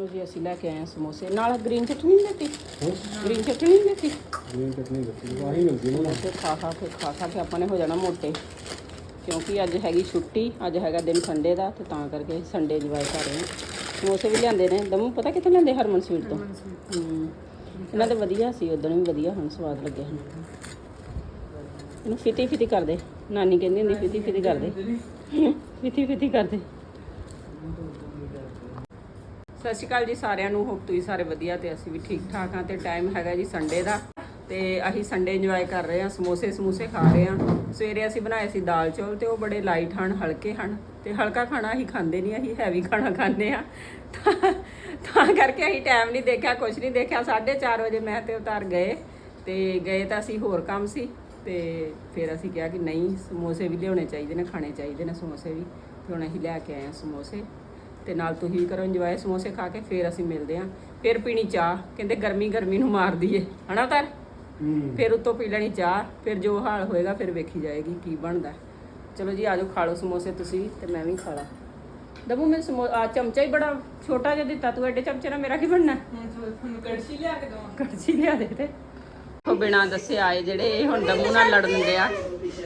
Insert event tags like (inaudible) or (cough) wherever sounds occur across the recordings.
ਲਓ ਜੀ ਅਸੀਂ ਲੈ ਕੇ ਆਏ ਹਾਂ ਸਮੋਸੇ। ਨਾਲ ਗ੍ਰੀਨ ਚਟਨੀ ਨਹੀਂ ਦਿੱਤੀ? ਗ੍ਰੀਨ ਚਟਨੀ ਨਹੀਂ ਦਿੱਤੀ? ਗ੍ਰੀਨ ਚਟਨੀ ਦਿੱਤੀ ਆਹੀ ਮਿਲਦੀ ਨਾ। ਸਮੋਸੇ ਖਾ ਖਾ ਕੇ ਖਾ ਖਾ ਕੇ ਆਪਾਂ ਨੇ ਹੋ ਜਾਣਾ ਮੋਟੇ। ਕਿਉਂਕਿ ਅੱਜ ਹੈਗੀ ਛੁੱਟੀ ਅੱਜ ਹੈਗਾ ਦਿਨ ਸੰਡੇ ਦਾ ਤੇ ਤਾਂ ਕਰਕੇ ਸੰਡੇ ਇੰਜੋਏ ਕਰ ਰਹੇ ਹਾਂ। ਸਮੋਸੇ ਵੀ ਲਿਆਂਦੇ ਨੇ। ਦਮੂ ਪਤਾ ਕਿੱਥੋਂ ਲਿਆਂਦੇ? ਹਰਮਨ ਸਵੀਟ ਤੋਂ। ਹੂੰ। ਇਹਨਾਂ ਦੇ ਵਧੀਆ ਸੀ ਉਦੋਂ ਵੀ ਵਧੀਆ ਹੁਣ ਸਵਾਦ ਲੱਗੇ ਹਨ ਇਹਨੂੰ ਫਿੱਤੀ ਫਿੱਤੀ ਕਰਦੇ ਨਾਨੀ ਕਹਿੰਦੀ ਹੁੰਦੀ ਫਿੱਤੀ ਫਿੱਤੀ ਕਰਦੇ ਫਿੱਤੀ ਫਿੱਤੀ ਕਰਦੇ ਸਤਿ ਸ਼੍ਰੀ ਅਕਾਲ ਜੀ ਸਾਰਿਆਂ ਨੂੰ ਹੋਪ ਤੁਸੀਂ ਸਾਰੇ ਵਧੀਆ ਤੇ ਅਸੀਂ ਵੀ ਠੀਕ ਠਾਕ ਹਾਂ ਤੇ ਟਾਈਮ ਹੈਗਾ ਜੀ ਸੰਡੇ ਦਾ ਤੇ ਅਸੀਂ ਸੰਡੇ ਇੰਜੋਏ ਕਰ ਰਹੇ ਹਾਂ, ਸਮੋਸੇ ਸਮੋਸੇ ਖਾ ਰਹੇ ਹਾਂ। ਸਵੇਰੇ ਅਸੀਂ ਬਣਾਏ ਸੀ ਦਾਲ ਚੌਲ ਤੇ ਉਹ ਬੜੇ ਲਾਈਟ ਹਨ, ਹਲਕੇ ਹਨ ਤੇ ਹਲਕਾ ਖਾਣਾ ਅਸੀਂ ਖਾਂਦੇ ਨਹੀਂ, ਅਸੀਂ ਹੈਵੀ ਖਾਣਾ ਖਾਂਦੇ ਆ ਤਾਂ ਕਰਕੇ ਅਸੀਂ ਟਾਈਮ ਨਹੀਂ ਦੇਖਿਆ ਕੁਝ ਨਹੀਂ ਦੇਖਿਆ। 4:30 ਵਜੇ ਮੈਂ ਤੇ ਉਤਾਰ ਗਏ ਤੇ ਗਏ ਤਾਂ ਅਸੀਂ ਹੋਰ ਕੰਮ ਸੀ ਤੇ ਫਿਰ ਅਸੀਂ ਕਿਹਾ ਕਿ ਨਹੀਂ, ਸਮੋਸੇ ਵੀ ਲਿਆਉਣੇ ਚਾਹੀਦੇ ਨੇ, ਖਾਣੇ ਚਾਹੀਦੇ ਨੇ ਸਮੋਸੇ ਵੀ। ਤੇ ਹੁਣ ਅਸੀਂ ਲੈ ਕੇ ਆਏ ਹਾਂ ਸਮੋਸੇ। ਤੇ ਨਾਲ ਤੁਸੀਂ ਵੀ ਕਰੋ ਇੰਜੋਏ ਸਮੋਸੇ ਖਾ ਕੇ ਫਿਰ ਅਸੀਂ ਮਿਲਦੇ ਆਂ ਫਿਰ ਪੀਣੀ ਚਾਹ ਕਹਿੰਦੇ ਗਰਮੀ ਗਰਮੀ ਨੂੰ ਮਾਰਦੀ ਏ ਹਨਾ ਉਤਾਰ ਹੂੰ। ਫਿਰ ਉੱਤੋਂ ਪੀ ਲੈਣੀ ਚਾਹ ਫਿਰ ਜੋ ਹਾਲ ਹੋਏਗਾ ਫਿਰ ਵੇਖੀ ਜਾਏਗੀ ਕੀ ਬਣਦਾ। ਚਲੋ ਜੀ ਆਜੋ ਖਾ ਲਓ ਸਮੋਸੇ ਤੁਸੀਂ ਤੇ ਮੈਂ ਵੀ ਖਾ ਲਾ। ਦਬੂ ਮੈਂ ਸਮੋ ਆ ਚਮਚਾ ਹੀ ਬੜਾ ਛੋਟਾ ਜਿਹਾ ਦਿੱਤਾ ਤੂੰ ਐਡੇ ਚਮਚੇ ਨਾਲ ਮੇਰਾ ਕੀ ਬਣਨਾ? ਤੁਹਾਨੂੰ ਕੜਛੀ ਲਿਆ ਕੇ ਦਵਾਂ। ਕੜਛੀ ਲਿਆ ਦੇ ਤੇ। ਉਹ ਬਿਨਾਂ ਦੱਸੇ ਆਏ ਜਿਹੜੇ ਇਹ ਹੁਣ ਦਮੂ ਨਾਲ ਲੜਨ ਦੇ ਆ।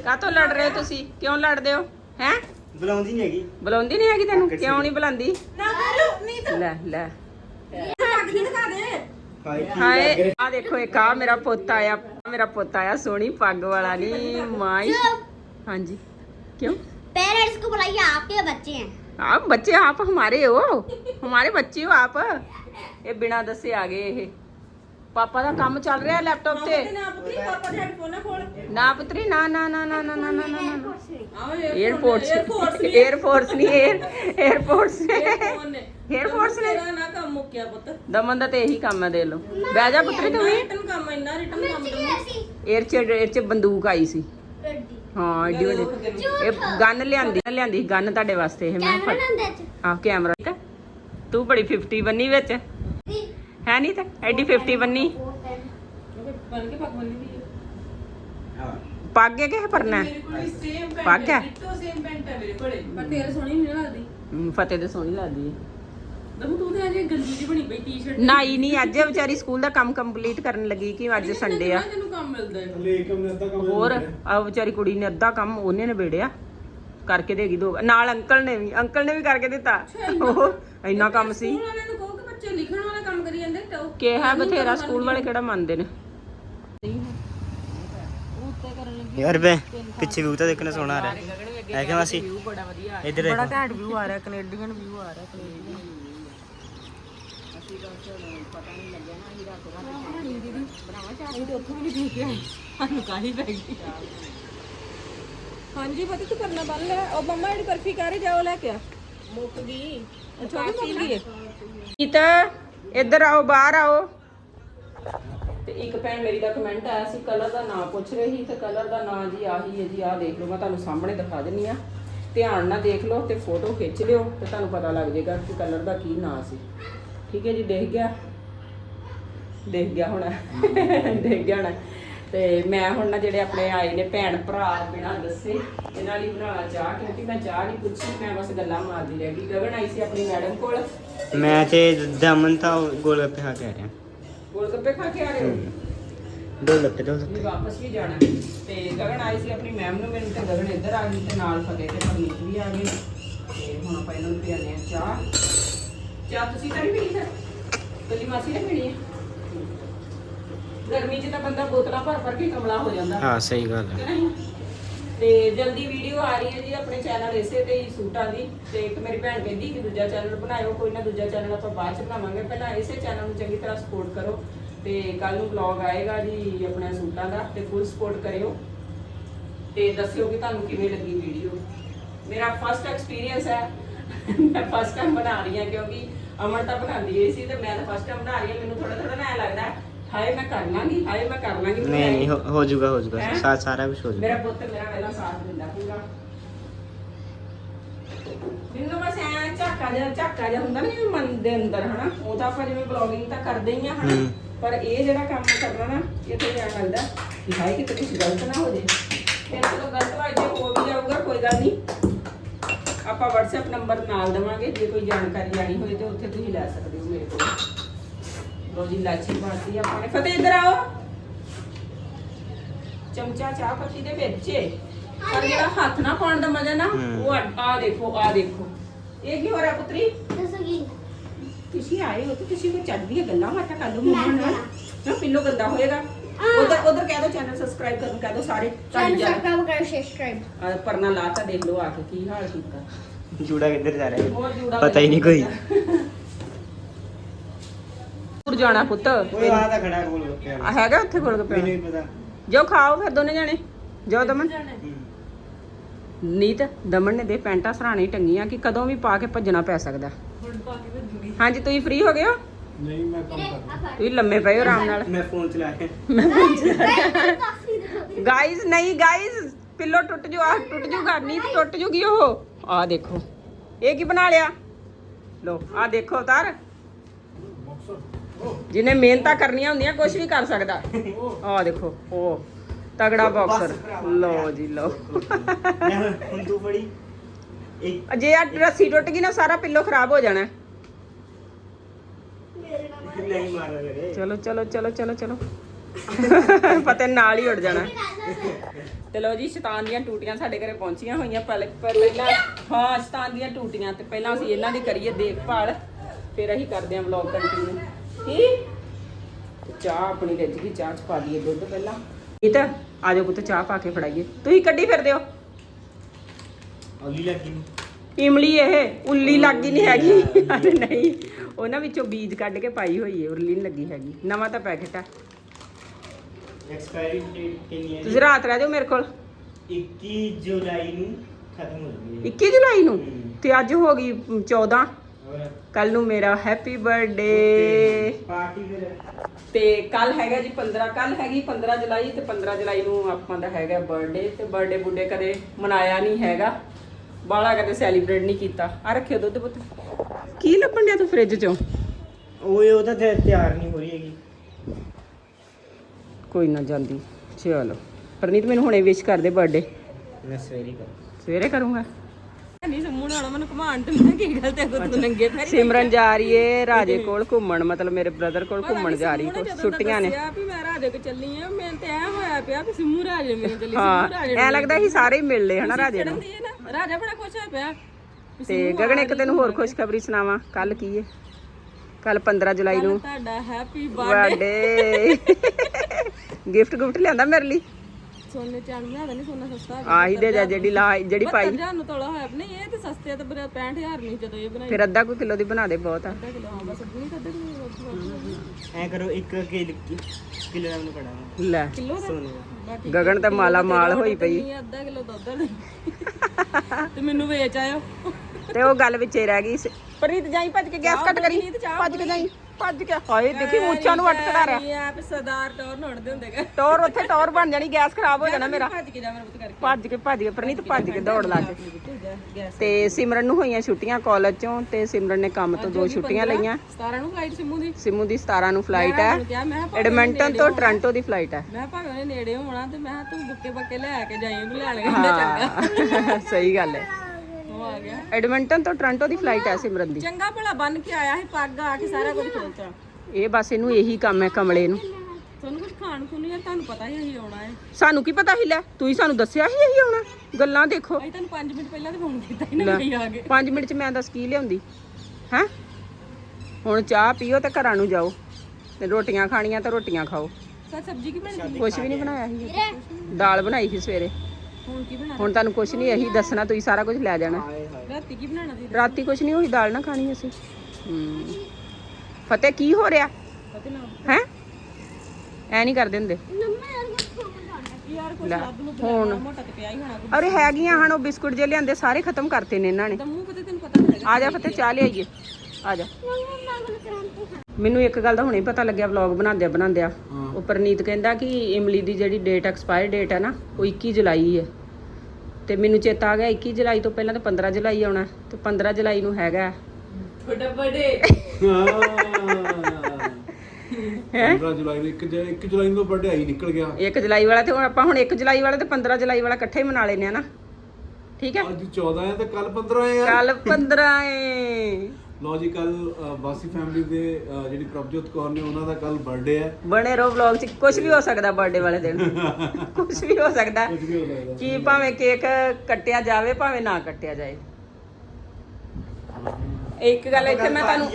ਕਾਹਤੋਂ ਲੜ ਰਹੇ ਹੋ ਤੁਸੀਂ? ਕਿਉਂ ਲੜਦੇ ਹੋ? ਹੈ? ਬੁਲਾਉਂਦੀ ਨਹੀਂ ਹੈਗੀ ਬੁਲਾਉਂਦੀ ਨਹੀਂ ਹੈਗੀ ਤੈਨੂੰ ਕਿਉਂ ਨਹੀਂ ਬੁਲਾਉਂਦੀ ਨਾ ਕਰੋ ਨਹੀਂ ਲੈ ਲੈ ਤਾਂ ਦਿਖਾ ਦੇ ਹਾਏ ਹਾਏ ਆ ਦੇਖੋ ਇੱਕ ਆ ਮੇਰਾ ਪੁੱਤ ਆਇਆ ਮੇਰਾ ਪੁੱਤ ਆਇਆ ਸੋਹਣੀ ਪੱਗ ਵਾਲਾ ਨਹੀਂ ਮਾਈ ਹਾਂਜੀ क्यों पेरेंट्स को बुलाइए आपके बच्चे हैं आप बच्चे आप हमारे हो हमारे बच्चे हो आप ਇਹ ਬਿਨਾ ਦੱਸੇ ਆ ਗਏ ਇਹ ਪਾਪਾ ਦਾ ਕੰਮ ਚੱਲ ਰਿਹਾ ਲੈਪਟਾਪ ਤੇ। ਨਾ ਪੁੱਤਰੀ ਨਾ ਨਾ ਨਾ ਨਾ ਨਾ ਨਾ ਨਾ ਨਾ ਨਾ 에어ਪੋਰਟਸ 에어ਪੋਰਟਸ ਨਹੀਂ 에어ਪੋਰਟਸ 에어ਪੋਰਟਸ ਨੇ। ਨਾ। ਕੰਮ ਮੁੱਕਿਆ ਪੁੱਤ। ਦਮਨ ਦਾ ਤੇ ਇਹੀ ਕੰਮ ਹੈ ਦੇ ਲੋ ਬਹਿ ਜਾ ਪੁੱਤਰੀ ਤੂੰ ਵੀ। ਰਿਟਨ ਕੰਮ ਇੰਨਾ ਰਿਟਨ ਕੰਮ 에ਅਰ ਚ 에ਅਰ ਚ ਬੰਦੂਕ ਆਈ ਸੀ। ਹਾਂ ਏਡੀ ਵੱਡੀ। ਇਹ ਗਨ ਲਿਆਂਦੀ ਲਿਆਂਦੀ ਗਨ ਤੁਹਾਡੇ ਵਾਸਤੇ ਇਹ ਮੈਂ ਕੈਮਰਾ ਕੈਮਰਾ ਤੂੰ ਬੜੀ 50 ਬੰਨੀ ਵਿੱਚ। ਹੈ ਨਹੀਂ ਤਾਂ ਐਡੀ 50 ਬੰਨੀ। ਬਣ ਕੇ ਪੱਕ ਬੰਨੀ ਦੀ ਪੱਗ ਹੈ ਕਿ ਪਰਨਾ ਮੇਰੇ ਕੋਲ ਵੀ ਸੇਮ ਪੈਂਟ ਪੱਗ ਹੈ? ਡਿੱਟੋ ਸੇਮ ਪੈਂਟ ਹੈ ਮੇਰੇ ਕੋਲੇ ਪਰ ਤੇਰੇ ਸੋਹਣੀ ਨਹੀਂ ਲੱਗਦੀ। ਹਮ, ਫਤਿਹ ਦੇ ਸੋਹਣੀ ਲੱਗਦੀ ਹੈ। ਦਮ ਤੂੰ ਤੇ ਅਜੇ ਗੰਦੀ ਜਿਹੀ ਬਣੀ ਪਈ ਟੀ-ਸ਼ਰਟ ਨਾਈ ਨਹੀਂ ਅੱਜ ਵਿਚਾਰੀ ਸਕੂਲ ਦਾ ਕੰਮ ਕੰਪਲੀਟ ਕਰਨ ਲੱਗੀ ਕਿ ਅੱਜ ਸੰਡੇ ਆ। ਤੈਨੂੰ ਕੰਮ ਮਿਲਦਾ ਹੈ। ਲੈ ਕੇ ਮੈਂ ਅੱਧਾ ਕੰਮ ਹੋਰ ਆ ਵਿਚਾਰੀ ਕੁੜੀ ਨੇ ਅੱਧਾ ਕੰਮ ਉਹਨੇ ਨਿਬੇੜਿਆ। ਕਰਕੇ ਦੇਗੀ ਦੋ ਨਾਲ ਅੰਕਲ ਨੇ ਵੀ ਅੰਕਲ ਨੇ ਵੀ ਕਰਕੇ ਦਿੱਤਾ। ਉਹ ਇੰਨਾ ਕੰਮ ਸੀ। ਸਕੂਲ ਵਾਲਿਆਂ ਨੂੰ ਕਹੋ ਕਿ ਬੱਚੇ ਲਿਖਣ ਕਰੀ ਟੋ ਕਿਹਾ ਬਥੇਰਾ ਸਕੂਲ ਵਾਲੇ ਕਿਹੜਾ ਮੰਨਦੇ ਨੇ। ਯਾਰ ਬੇ ਪਿੱਛੇ ਵੀ ਤਾਂ ਦੇਖਣਾ ਸੋਹਣਾ ਆ ਰਿਹਾ। ਹੈ ਕਿ ਮਾਸੀ? ਬੜਾ ਵਧੀਆ ਇੱਧਰ ਬੜਾ ਘੈਂਟ ਵਿਊ ਆ ਰਿਹਾ ਕੈਨੇਡੀਅਨ ਵਿਊ ਆ ਰਿਹਾ ਕੈਨੇਡੀਅਨ ਅਸੀਂ ਤਾਂ ਚਲੋ ਪਤਾ ਨਹੀਂ ਲੱਗਿਆ ਨਾ ਅਸੀਂ ਰਾਤ ਰਾਤ ਦੀਦੀ ਬਣਾਵਾ ਚਾਹ ਅਸੀਂ ਤਾਂ ਉੱਥੋਂ ਵੀ ਨਹੀਂ ਦੇ ਕੇ ਆਏ ਸਾਨੂੰ ਕਾਹਲੀ ਪੈ ਗਈ ਹਾਂਜੀ ਪਤਾ ਕੀ ਕਰਨਾ ਬੰਨ ਲੈ। ਉਹ ਮੰਮਾ ਜਿਹੜੀ ਬਰਫੀ ਕਹਿ ਰਹੀ ਜਾ ਉਹ ਲੈ ਕੇ ਆ। ਮੁੱਕ ਗਈ। ਅੱਛਾ ਉਹ ਵੀ ਮੁੱਕ ਗਈ ਹੈ ਗੀਤ ਇੱਧਰ ਆਓ, ਬਾਹਰ ਆਓ। ਤੇ ਇੱਕ ਭੈਣ ਮੇਰੀ ਦਾ ਕਮੈਂਟ ਆਇਆ ਸੀ ਕਲਰ ਦਾ ਨਾਂ ਪੁੱਛ ਰਹੀ ਸੀ ਤੇ ਕਲਰ ਦਾ ਨਾਂ ਜੀ ਆਹੀ ਹੈ ਜੀ, ਆਹ ਦੇਖ ਲਓ, ਮੈਂ ਤੁਹਾਨੂੰ ਸਾਹਮਣੇ ਦਿਖਾ ਦਿੰਨੀ ਆ ਧਿਆਨ ਨਾਲ ਦੇਖ ਲਓ ਤੇ ਫੋਟੋ ਖਿੱਚ ਲਿਓ ਤੇ ਤੁਹਾਨੂੰ ਪਤਾ ਲੱਗ ਜਾਏਗਾ ਕਿ ਕਲਰ ਦਾ ਕੀ ਨਾਂ ਸੀ। ਠੀਕ ਹੈ ਜੀ, ਦੇਖ ਗਿਆ? ਦੇਖ ਗਿਆ ਹੋਣਾ। ਦੇਖ ਗਿਆ ਹੋਣਾ। ਤੇ ਮੈਂ ਹੁਣ ਨਾ ਜਿਹੜੇ ਆਪਣੇ ਆਏ ਨੇ ਭੈਣ ਭਰਾ ਬਿਨਾਂ ਦੱਸੇ ਇਹਨਾਂ ਲਈ ਬਣਾਉਣਾ ਚਾਹ ਕਿਉਂਕਿ ਮੈਂ ਚਾਹ ਨਹੀਂ ਪੁੱਛੀ ਮੈਂ ਬਸ ਗੱਲਾਂ ਮਾਰਦੀ ਰਹਿ ਗਈ। ਗਗਨ ਆਈ ਸੀ ਆਪਣੀ ਮੈਡਮ ਕੋਲ। ਮੈਂ ਤੇ ਦਮਨ ਤਾਂ ਗੋਲ ਗੱਪੇ ਖਾ ਕੇ ਆ ਰਿਹਾ। ਗੋਲ ਗੱਪੇ ਖਾ ਕੇ ਆ ਰਹੇ ਹੋ? ਦੋ ਲੱਤੇ ਦੋ ਵੀ ਵਾਪਸ ਵੀ ਜਾਣਾ। ਤੇ ਗਗਨ ਆਈ ਸੀ ਆਪਣੀ ਮੈਮ ਨੂੰ ਮਿਲਣ ਤੇ ਗਗਨ ਇੱਧਰ ਆ ਗਈ ਤੇ ਨਾਲ ਫਤਿਹ ਤੇ ਪਰਨੀਤ ਵੀ ਆ ਗਏ। ਤੇ ਹੁਣ ਆਪਾਂ ਇਹਨਾਂ ਨੂੰ ਪਿਆਨੇ ਆ ਚਾਹ। ਚਾਹ ਤੁਸੀਂ ਤਾਂ ਨਹੀਂ ਪੀਣੀ ਫਿਰ? ਕੱਲੀ ਮਾਸੀ ਨੇ ਪੀਣੀ ਹੈ? ਗਰਮੀ 'ਚ ਤਾਂ ਬੰਦਾ ਬੋਤਲਾਂ ਭਰ ਭਰ ਕੇ ਕਮਲਾ ਹੋ ਜਾਂਦਾ। ਹਾਂ ਸਹੀ ਗੱਲ ਕਿ ਹੈ ਨਹੀਂ। ਤੇ ਜਲਦੀ ਵੀਡੀਓ ਆ ਰਹੀ ਹੈ ਜੀ ਆਪਣੇ ਚੈਨਲ ਇਸੇ ਤੇ ਹੀ ਸੂਟਾਂ ਦੀ। ਤੇ ਇੱਕ ਮੇਰੀ ਭੈਣ ਕਹਿੰਦੀ ਕਿ ਦੂਜਾ ਚੈਨਲ ਬਣਾਇਓ ਕੋਈ ਨਾ ਦੂਜਾ ਚੈਨਲ ਆਪਾਂ ਬਾਅਦ ਚ ਬਣਾਵਾਂਗੇ। ਪਹਿਲਾਂ ਇਸੇ ਚੈਨਲ ਨੂੰ ਚੰਗੀ ਤਰ੍ਹਾਂ ਸਪੋਰਟ ਕਰੋ। ਤੇ ਕੱਲ ਨੂੰ ਵਲੌਗ ਆਏਗਾ ਜੀ ਆਪਣੇ ਸੂਟਾਂ ਦਾ ਤੇ ਫੁੱਲ ਸਪੋਰਟ ਕਰਿਓ। ਤੇ ਦੱਸਿਓ ਕਿ ਤੁਹਾਨੂੰ ਕਿਵੇਂ ਲੱਗੀ ਵੀਡੀਓ ਮੇਰਾ ਫਸਟ ਐਕਸਪੀਰੀਅੰਸ ਹੈ। ਮੈਂ ਫਸਟ ਟਾਈਮ ਬਣਾ ਰਹੀ ਹਾਂ ਕਿਉਂਕਿ ਅਮਨ ਤਾਂ ਬਣਾਉਂਦੀ ਹੋਈ ਸੀ ਤੇ ਮੈਂ ਤਾਂ ਫਸਟ ਟਾਈਮ ਬਣਾ ਰਹੀ ਹਾਂ। ਮੈਨੂੰ ਥੋੜਾ ਥੋੜਾ ਨਾ ਐਂ ਲੱਗਦਾ ਹਾਏ ਮੈਂ ਕਰ ਲਾਂਗੀ ਹਾਏ ਮੈਂ ਕਰ ਲਾਂਗੀ ਨਹੀਂ ਨਹੀਂ ਹੋ- ਹੋ ਜਾਊਗਾ ਹੋ ਜਾਊਗਾ ਹੈਂ? ਸਾ ਸਾਰਾ ਕੁਝ ਹੋ ਮੇਰਾ ਜਾਊਗਾ ਪੁੱਤ ਮੇਰਾ ਪਹਿਲਾਂ ਸਾਥ ਦਿੰਦਾ ਪੂਰਾ ਮੈਨੂੰ ਬਸ ਐ ਝਾਕਾ ਜਿਹਾ ਝਾਕਾ ਜਿਹਾ ਹੁੰਦਾ ਨਾ ਜਿਵੇਂ ਮਨ ਦੇ ਅੰਦਰ ਹਨਾ? ਉਹ ਤਾਂ ਆਪਾਂ ਜਿਵੇਂ ਬਲੌਗਿੰਗ ਤਾਂ ਕਰਦੇ ਹੀ ਆ ਹਨਾ? ਹੂੰ। ਪਰ ਇਹ ਜਿਹੜਾ ਕੰਮ ਕਰਨਾ ਨਾ ਇਹ ਤੇ ਐਂ ਲੱਗਦਾ ਕਿ ਹਾਏ ਕਿਤੇ ਕੁਝ ਗਲਤ ਨਾ ਹੋ ਜੇ। ਫਿਰ ਚਲੋ ਗਲਤ ਵਾ ਜੇ ਹੋ ਵੀ ਜਾਊਗਾ ਕੋਈ ਗੱਲ ਨਹੀਂ। ਆਪਾਂ WhatsApp ਨੰਬਰ ਨਾਲ ਦੇਵਾਂਗੇ ਜੇ ਕੋਈ ਜਾਣਕਾਰੀ ਲੈਣੀ ਹੋਵੇ ਤੇ ਉੱਥੇ ਤੁਸੀਂ ਲੈ ਸਕਦੇ ਹੋ ਮੇਰੇ ਕੋਲ। ਲੋ ਜੀ ਲਾਚੀ ਪਾਤੀ ਆਪਾਂ ਨੇ। ਫਤਿਹ ਇੱਧਰ ਆਓ। ਚਮਚਾ ਚਾਹ ਪੱਤੀ ਦੇ ਵਿੱਚ ਏ। ਪਰ ਜਿਹੜਾ ਹੱਥ ਨਾ ਪਾਉਣ ਦਾ ਮਜ਼ਾ ਨਾ ਹਮ। ਉਹ ਆ- ਆ ਦੇਖੋ ਆ ਦੇਖੋ। ਇਹ ਕੀ ਹੋ ਰਿਹਾ ਪੁੱਤਰੀ? ਦੱਸੋਗੀ। ਤੁਸੀਂ ਆਏ ਹੋ ਤੇ ਤੁਸੀਂ ਕੋਈ ਚੱਜਦੀਆਂ ਗੱਲਾਂ ਬਾਤਾਂ ਕਰ ਲਓ ਮੰਮਾ ਨਾਲ। ਨਾ ਪਿੱਲੋ ਗੰਦਾ ਹੋਏਗਾ। ਉਧਰ ਉਧਰ ਕਹਿ ਦੋ ਚੈਨਲ ਸਬਸਕ੍ਰਾਈਬ ਕਰਨ ਕਹਿ ਦੋ ਸਾਰੇ ਤੁਹਾਡੀ ਚੈਨਲ ਜਾਨ ਸਬਸਕ੍ਰਾਈਬ ਕਰੋ ਸਬਸਕ੍ਰਾਈਬ ਆ ਪਰਨਾ ਲਾਤਾ ਦੇਖ ਲਓ ਆ ਕੇ ਕੀ ਹਾਲ ਕੀਤਾ। ਜੂੜਾ ਕਿੱਧਰ ਜਾ ਰਿਹਾ ਹੋਰ ਜੂੜਾ ਪਤਾ ਹੀ ਨਹੀਂ ਕੋਈ। ਦੂਰ ਜਾਣਾ ਪੁੱਤ। ਓਏ ਆ ਤਾਂ ਖੜਾ ਕੋਲ ਰੱਖਿਆ ਆ ਹੈਗਾ ਉੱਥੇ ਕੋਲ ਮੈਨੂੰ ਪਿਆ ਨਹੀਂ ਪਤਾ। ਜੋ ਖਾਓ ਫਿਰ ਦੋਨੇ ਜਾਣੇ। ਜੋ ਦਮਨ। ਹੂੰ। ਨੀਤ ਦਮਨ ਨੇ ਦੇ ਪੈਂਟਾਂ ਸਰਾਣੇ ਟੰਗੀਆਂ ਕਿ ਕਦੋਂ ਵੀ ਪਾ ਕੇ ਭੱਜਣਾ ਪੈ ਸਕਦਾ। ਹਾਂਜੀ ਤੁਸੀਂ ਫ੍ਰੀ ਹੋ ਗਏ ਹੋ? ਨਹੀਂ ਮੈਂ ਕੰਮ ਕਰਦਾ। ਤੁਸੀਂ ਲੰਮੇ ਪਏ ਹੋ ਆਰਾਮ ਨਾਲ। ਮੈਂ ਫੋਨ ਚਲਾ ਕੇ ਗਾਇਸ ਨਹੀਂ ਗਾਇਸ ਪਿੱਲੋ ਟੁੱਟ ਜੂ ਆ ਟੁੱਟ ਜੂਗਾ ਨੀਤ ਟੁੱਟ ਜੂਗੀ ਉਹ। ਆ ਦੇਖੋ ਇਹ ਕੀ ਬਣਾ ਲਿਆ? ਲੋ ਆ ਦੇਖੋ ਤਾਰ ਜਿਹਨੇ ਮਿਹਨਤਾਂ ਕਰਨੀਆਂ ਹੁੰਦੀਆਂ ਕੁਝ ਵੀ ਕਰ ਸਕਦਾ। ਆ ਦੇਖੋ ਉਹ ਤਗੜਾ ਬਾਕਸਰ ਲੋ ਜੀ ਲੋ ਲੈ ਹੁਣ ਹੁਣ ਤੂੰ ਫੜੀ। ਇੱਕ ਜੇ ਆ ਰੱਸੀ ਟੁੱਟ ਗਈ ਨਾ ਸਾਰਾ ਪਿੱਲੋ ਖਰਾਬ ਹੋ ਜਾਣਾ। ਨਹੀਂ ਮਾਰ। ਲਗੇ ਚਲੋ ਚਲੋ ਚਲੋ ਚਲੋ ਚਲੋ। (laughs) ਪਤਾ ਨਾਲ ਹੀ ਉੱਡ ਜਾਣਾ। ਤੇ ਲੋ ਜੀ ਸ਼ੈਤਾਨ ਦੀਆਂ ਟੂਟੀਆਂ ਸਾਡੇ ਘਰੇ ਪਹੁੰਚੀਆਂ ਹੋਈਆਂ। ਪਹਿਲੇ ਪਹਿਲਾਂ ਹਾਂ ਸ਼ੈਤਾਨ ਦੀਆਂ ਟੂਟੀਆਂ ਤੇ ਪਹਿਲਾਂ ਅਸੀਂ ਇਹਨਾਂ ਦੀ ਕਰੀਏ ਦੇਖਭਾਲ। ਫਿਰ ਅਸੀਂ ਕਰਦੇ ਹਾਂ ਵਲੌਗ ਕੰਟੀਨਿਊ ਤੇ ਚਾਹ ਆਪਣੀ ਰਿੱਝ ਗਈ ਚਾਹ ਚ ਪਾ ਦਈਏ ਦੁੱਧ ਪਹਿਲਾਂ। ਇਹ ਤਾਂ ਆ ਜਾਓ ਪੁੱਤ ਚਾਹ ਪਾ ਕੇ ਫੜਾਈਏ। ਤੁਸੀਂ ਕੱਢੀ ਫਿਰਦੇ ਹੋ? ਅਗਲੀ ਲੱਗੀ ਇਮਲੀ ਇਹ ਉੱਲੀ ਲੱਗੀ ਨਹੀਂ ਹੈਗੀ। ਅਰੇ ਨਹੀਂ ਉਹਨਾਂ ਵਿੱਚੋਂ ਬੀਜ ਕੱਢ ਕੇ ਪਾਈ ਹੋਈ ਹੈ ਉੱਲੀ ਨਹੀਂ ਲੱਗੀ ਹੈਗੀ। ਨਵਾਂ ਤਾਂ ਪੈਕੇਟ ਆ। ਐਕਸਪਾਇਰੀ ਡੇਟ ਕਿੰਨੀ ਹੈ ਤੁਸੀਂ ਰਾਤ ਰਹਿ ਜਾਓ ਮੇਰੇ ਕੋਲ। 21 ਜੁਲਾਈ ਨੂੰ ਖਤਮ ਹੋ ਜੂਗੀ 21 ਜੁਲਾਈ ਨੂੰ? ਹਮ। ਤੇ ਅੱਜ ਹੋ ਗਈ 14 ਹੋਰ ਕੱਲ ਨੂੰ ਮੇਰਾ ਹੈਪੀ ਬਰਥਡੇ ਪਾਰਟੀ ਫਿਰ। ਤੇ ਕੱਲ ਹੈਗਾ ਜੀ 15 ਕੱਲ ਹੈਗੀ 15 ਜੁਲਾਈ ਤੇ 15 ਜੁਲਾਈ ਨੂੰ ਆਪਾਂ ਦਾ ਹੈਗਾ ਬਰਥਡੇ ਤੇ ਬਰਥਡੇ ਬੁੱਢੇ ਕਦੇ ਮਨਾਇਆ ਨਹੀਂ ਹੈਗਾ। ਬਾਲਾ ਕਦੇ ਸੈਲੀਬ੍ਰੇਟ ਨਹੀਂ ਕੀਤਾ। ਆ ਰੱਖਿਓ ਦੁੱਧ ਪੁੱਤ। ਕੀ ਲੱਭਣ ਡਿਆ ਤੂੰ ਫ੍ਰਿਜ ਚੋਂ? ਓਏ ਉਹ ਤਾਂ ਤਿਆ- ਤਿਆਰ ਨਹੀਂ ਹੋ ਰਹੀ ਹੈਗੀ। ਕੋਈ ਨਾ ਜਾਂਦੀ। ਚਲੋ। ਪਰਨੀਤ ਮੈਨੂੰ ਹੁਣੇ ਵਿਸ਼ ਕਰ ਦੇ ਬਰਥਡੇ ਮੈਂ ਸਵੇਰੀ ਕਰ। ਸਵੇਰੇ ਕਰੂੰਗਾ। ਮੈਨੂੰ ਕੀ ਗੱਲ ਤੇ ਤੂੰ ਨੰਗੇ ਪੈਰੀ ਸਿਮਰਨ ਜਾ ਰਹੀ ਏ ਰਾਜੇ ਕੋਲ ਘੁੰਮਣ ਮਤਲਬ ਮੇਰੇ ਬ੍ਰਦਰ ਕੋਲ ਘੁੰਮਣ ਜਾ ਰਹੀ ਕੁਛ ਛੁੱਟੀਆਂ ਨੇ। ਆ ਵੀ ਮੈਂ ਰਾਜੇ ਕੋ ਚੱਲੀ ਆ ਮੈਂ ਤੇ ਐ ਹੋਇਆ ਪਿਆ ਵੀ ਸਿਮੂ ਰਾਜੇ ਮੇਰੇ ਚੱਲੀ ਹਾਂ ਸਿਮੂ ਰਾਜੇ ਐ ਲੱਗਦਾ ਸੀ ਸਾਰੇ ਹੀ ਮਿਲ ਲਏ ਹਨਾ ਰਾਜੇ ਨੂੰ। ਰਾਜਾ ਬੜਾ ਖੁਸ਼ ਹੋਇਆ ਪਿਆ। ਤੇ ਗਗਨ ਇੱਕ ਤੈਨੂੰ ਹੋਰ ਖੁਸ਼ਖਬਰੀ ਸੁਣਾਵਾਂ ਕੱਲ ਕੀ ਏ? ਕੱਲ 15 ਜੁਲਾਈ ਨੂੰ। ਤੁਹਾਡਾ ਹੈਪੀ ਬਰਥਡੇ ਗਿਫਟ ਗੁਫਟ ਲਿਆਂਦਾ ਮੇਰੇ ਲਈ? ਸੋਨੇ ਚਾਂਦ ਬਣਾ ਨਹੀਂ ਸੋਨਾ ਸਸਤਾ ਆਹੀ ਦੇ ਜਾ ਜਿਹੜੀ ਲਾ ਜਿਹੜੀ ਪਾਈ। ਪੰਜਾਹ ਨੂੰ ਤੋਲਾ ਹੋਇਆ ਨਹੀਂ ਇਹ ਤੇ ਸਸਤੇ ਆ ਤੇ ਬਰੇ 65000 ਨਹੀਂ ਜਦੋਂ ਇਹ ਬਣਾਈ। ਫਿਰ ਅੱਧਾ ਕੋਈ ਕਿਲੋ ਦੀ ਬਣਾ ਦੇ ਬਹੁਤ ਆ। ਅੱਧਾ ਕਿਲੋ ਹਾਂ ਬਸ ਨਹੀਂ ਕਰਦੇ ਐ ਕਰੋ ਇੱਕ ਕਿਲੋ ਕਿਲੋ ਦਾ ਮੈਨੂੰ ਪੜਾ ਲੈ। ਕਿਲੋ ਦਾ? ਸੋਨੇ ਦਾ। ਬਾਕੀ ਗਗਨ ਤਾਂ ਮਾਲਾ ਮਾਲ ਹੋਈ ਪਈ। ਨਹੀਂ ਅੱਧਾ ਕਿਲੋ ਦੁੱਧ ਤੇ ਮੈਨੂੰ ਵੇਚ ਆਇਓ। ਤੇ ਉਹ ਗੱਲ ਵਿੱਚੇ ਰਹਿ ਗਈ ਸੀ। ਪ੍ਰੀਤ ਜਾਈ ਭੱਜ ਕੇ ਗੈਸ ਕੱਟ ਕਰੀ। ਭੱਜ ਕੇ ਜਾਈ। ਭੱਜ ਕੇ ਹਾਏ ਦੇਖੀ ਮੁੱਛਾਂ ਨੂੰ ਵੱਟ ਕਢਾ ਰਿਹਾ। ਇਹ ਆਪ ਸਰਦਾਰ ਟੌਰ ਨੋੜਦੇ ਹੁੰਦੇ ਗਾ ਟੌਰ ਉੱਥੇ ਟੌਰ ਬਣ ਜਾਣੀ ਗੈਸ ਖਰਾਬ ਹੋ ਜਾਣਾ ਮੇਰਾ। ਭੱਜ ਕੇ ਜਾ ਮੇਰੇ ਪੁੱਤ ਕਰਕੇ। ਭੱਜ ਕੇ ਭੱਜ ਕੇ ਪ੍ਰਨੀਤ ਭੱਜ ਕੇ ਦੌੜ ਲਾ ਕੇ। ਤੇ ਸਿਮਰਨ ਨੂੰ ਹੋਈਆਂ ਛੁੱਟੀਆਂ ਕਾਲਜ ਚੋਂ ਤੇ ਸਿਮਰਨ ਨੇ ਕੰਮ ਤੋਂ ਦੋ ਛੁੱਟੀਆਂ ਲਈਆਂ। 17 ਨੂੰ ਫਲਾਈਟ ਸਿਮੂ ਦੀ। ਸਿਮੂ ਦੀ 17 ਨੂੰ ਫਲਾਈਟ ਹੈ। ਐਡਮਿੰਟਨ ਤੋਂ ਟੋਰਾਂਟੋ ਦੀ ਫਲਾਈਟ ਹੈ। ਮੈਂ ਭਾਵੇਂ ਉਹਨੇ ਨੇੜੇ ਹੋਣਾ ਤੇ ਮੈਂ ਤੂੰ ਬੁੱਕੇ ਬੱਕੇ ਲੈ ਕੇ ਜਾਈਂ ਉਹਨੂੰ ਲੈਣ ਕਹਿੰਦਾ ਚੰਗਾ। (laughs) ਸਹੀ ਗੱਲ ਹੈ। ਆ ਗਿਆ। ਐਡਮਿੰਟਨ ਤੋਂ ਟੋਰਾਂਟੋ ਦੀ ਫਲਾਈਟ ਹੈ ਸਿਮਰਨ ਦੀ। ਚੰਗਾ ਭਲਾ ਬੰਨ ਕੇ ਆਇਆ ਸੀ ਪੱਗ ਆ ਕੇ ਸਾਰਾ ਕੁਝ ਖੋਲਤਾ ਇਹ ਬਸ ਇਹਨੂੰ ਇਹੀ ਕੰਮ ਹੈ ਕਮਲੇ ਨੂੰ। ਤੁਹਾਨੂੰ ਕੁਝ ਖਾਣ ਖੁਣ ਯਾਰ ਤੁਹਾਨੂੰ ਪਤਾ ਹੀ ਅਸੀਂ ਆਉਣਾ ਹੈ। ਸਾਨੂੰ ਕੀ ਪਤਾ ਸੀ ਲੈ ਤੂੰ ਹੀ ਸਾਨੂੰ ਦੱਸਿਆ ਸੀ ਇਹੀ ਆਉਣਾ। ਗੱਲਾਂ ਦੇਖੋ। ਅਸੀਂ ਤੁਹਾਨੂੰ 5 ਮਿੰਟ ਪਹਿਲਾਂ ਤੇ ਫੋਨ ਕੀਤਾ ਹੀ ਨਾ ਵੀ ਆ ਗਏ। 5 ਮਿੰਟ ਚ ਮੈਂ ਦੱਸ ਕੀ ਲਿਆਉਂਦੀ? ਹੈ? ਹੁਣ ਚਾਹ ਪੀਓ ਤੇ ਘਰਾਂ ਨੂੰ ਜਾਓ। ਤੇ ਰੋਟੀਆਂ ਖਾਣੀਆਂ ਤਾਂ ਰੋਟੀਆਂ ਖਾਓ। ਸਬਜ਼ੀ ਕੀ ਬਣਾਈ? ਕੁਝ ਵੀ ਨਹੀਂ ਬਣਾਇਆ ਸੀ। ਦਾਲ ਬਣਾਈ ਸੀ ਸਵੇਰੇ। ਹੁਣ ਕੀ ਬਣਾ ਹੁਣ ਤੁਹਾਨੂੰ ਕੁਝ ਨਹੀਂ ਇਹੀ ਦੱਸਣਾ ਤੁਸੀਂ ਸਾਰਾ ਕੁਝ ਲੈ ਜਾਣਾ। ਰਾਤੀ ਕੀ ਬਣਾਉਣਾ ਸੀ? ਰਾਤੀ ਕੁਝ ਨਹੀਂ ਉਹੀ ਦਾਲ ਨਾ ਖਾਣੀ ਅਸੀਂ। ਹੂੰ। ਫਤਿਹ ਕੀ ਹੋ ਰਿਹਾ? ਪਤਾ ਨਾ। ਹੈ? ਐ ਨਹੀਂ ਕਰਦੇ ਹੁੰਦੇ। ਯਾਰ ਕੁਝ ਲੱਭ ਨੂੰ ਹੁਣ। ਮੋਟਾ ਤੇ ਪਿਆ ਹੀ ਹੋਣਾ ਅਰੇ ਹੈਗੀਆਂ ਹਨ ਉਹ ਬਿਸਕੁਟ ਜੇ ਲਿਆਂਦੇ ਸਾਰੇ ਖਤਮ ਕਰਤੇ ਨੇ ਇਹਨਾਂ ਨੇ। ਤਾਂ ਮੂੰਹ ਪਤਾ ਤੈਨੂੰ ਪਤਾ ਨਹੀਂ ਹੈਗਾ। ਆ ਜਾ ਫਤਿਹ ਚਾਹ ਲਿਆਈਏ। ਆ ਜਾ। ਮੈਨੂੰ ਇੱਕ ਗੱਲ ਦਾ ਹੁਣੇ ਪਤਾ ਲੱਗਿਆ ਵਲੌਗ ਬਣਾਉਂਦਿਆਂ ਬਣਾਉਂਦਿਆਂ। ਉਹ ਪ੍ਰਨੀਤ ਕਹਿੰਦਾ ਕਿ ਇਮਲੀ ਦੀ ਜਿਹੜੀ ਡੇਟ ਐਕਸਪਾਇਰ ਡੇਟ ਹੈ ਨਾ ਉਹ 21 ਜੁਲਾਈ ਹੈ। ਤੇ ਮੈਨੂੰ ਚੇਤਾ ਆ ਗਿਆ 21 ਜੁਲਾਈ ਤੋਂ ਪਹਿਲਾਂ ਤਾਂ 15 ਜੁਲਾਈ ਆਉਣਾ ਤੇ 15 ਜੁਲਾਈ ਨੂੰ ਹੈਗਾ ਤੁਹਾਡਾ ਬਰਥਡੇ ਹੈ। 15 ਜੁਲਾਈ ਨੂੰ 1 ਜੁਲਾਈ 1 ਜੁਲਾਈ ਨੂੰ ਬਰਥਡੇ ਆਈ ਨਿਕਲ ਗਿਆ। 1 ਜੁਲਾਈ ਵਾਲਾ ਤੇ ਹੁਣ ਆਪਾਂ ਹੁਣ 1 ਜੁਲਾਈ ਵਾਲਾ ਤੇ 15 ਜੁਲਾਈ ਵਾਲਾ ਇਕੱਠੇ ਹੀ ਮਨਾ ਲੈਨੇ ਆ ਨਾ। ਠੀਕ ਹੈ? ਅੱਜ 14 ਹੈ ਤੇ ਕੱਲ 15 ਹੈ ਯਾਰ। ਕੱਲ 15 ਏ ਲੋ ਜੀ ਕੱਲ ਬਾਸੀ ਫੈਮਿਲੀ ਦੇ ਅ, ਜਿਹੜੀ ਪ੍ਰਭਜੋਤ ਕੌਰ ਨੇ ਉਹਨਾਂ ਦਾ ਕੱਲ ਬਰਥਡੇ ਹੈ। ਬਣੇ ਰਹੋ ਵਲੌਗ 'ਚ। ਕੁਝ ਵੀ ਹੋ ਸਕਦਾ ਬਰਥਡੇ ਵਾਲੇ ਦਿਨ। (laughs) ਕੁਝ ਵੀ ਹੋ ਸਕਦਾ। ਕੁਝ ਵੀ ਹੋ ਸਕਦਾ। ਕਿ ਭਾਵੇਂ ਕੇਕ ਕੱਟਿਆ ਜਾਵੇ ਭਾਵੇਂ ਨਾ ਕੱਟਿਆ ਜਾਏ। ਇੱਕ ਗੱਲ ਇੱਥੇ ਮੈਂ ਤੁਹਾਨੂੰ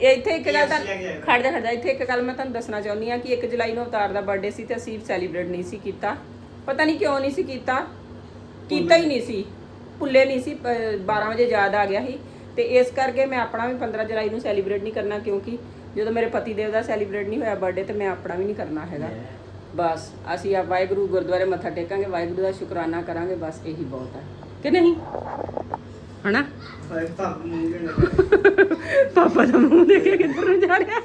ਇੱਥੇ ਇੱਕ ਗੱਲ ਤਾਂ ਖੜ ਜਾ ਖੜ ਜਾ। ਇੱਥੇ ਇੱਕ ਗੱਲ ਮੈਂ ਤੁਹਾਨੂੰ ਦੱਸਣਾ ਚਾਹੁੰਦੀ ਆ ਕਿ 1 ਜੁਲਾਈ ਨੂੰ ਅਵਤਾਰ ਦਾ ਬਰਥਡੇ ਸੀ ਤੇ ਅਸੀਂ ਸੈਲੀਬ੍ਰੇਟ ਨਹੀਂ ਸੀ ਕੀਤਾ। ਪਤਾ ਨਹੀਂ ਕਿਉਂ ਨਹੀਂ ਸੀ ਕੀਤਾ। ਕੀਤਾ ਹੀ ਨਹੀਂ ਸੀ। ਭੁੱਲੇ ਨਹੀਂ ਸੀ ਪ- 12 ਵਜੇ ਯਾਦ ਆ ਗਿਆ ਸੀ। ਤੇ ਇਸ ਕਰਕੇ ਮੈਂ ਆਪਣਾ ਵੀ 15 ਜੁਲਾਈ ਨੂੰ ਸੈਲੀਬ੍ਰੇਟ ਨਹੀਂ ਕਰਨਾ ਕਿਉਂਕਿ ਜਦੋਂ ਮੇਰੇ ਪਤੀ ਦੇਵ ਦਾ ਸੈਲੀਬ੍ਰੇਟ ਨਹੀਂ ਹੋਇਆ ਬਰਥਡੇ ਤੇ ਮੈਂ ਆਪਣਾ ਵੀ ਨਹੀਂ ਕਰਨਾ ਹੈਗਾ। ਬਸ ਅਸੀਂ ਆ ਵਾਹਿਗੁਰੂ ਗੁਰਦੁਆਰੇ ਮੱਥਾ ਟੇਕਾਂਗੇ ਵਾਹਿਗੁਰੂ ਦਾ ਸ਼ੁਕਰਾਨਾ ਕਰਾਂਗੇ ਬਸ ਇਹੀ ਬਹੁਤ ਹੈ ਕਿ ਨਹੀਂ? ਹਨਾ? (laughs) ਪਾਪਾ ਦਾ ਮੂੰਹ ਦੇਖ ਕੇ ਕਿੱਧਰ ਨੂੰ ਜਾ ਰਿਹਾ?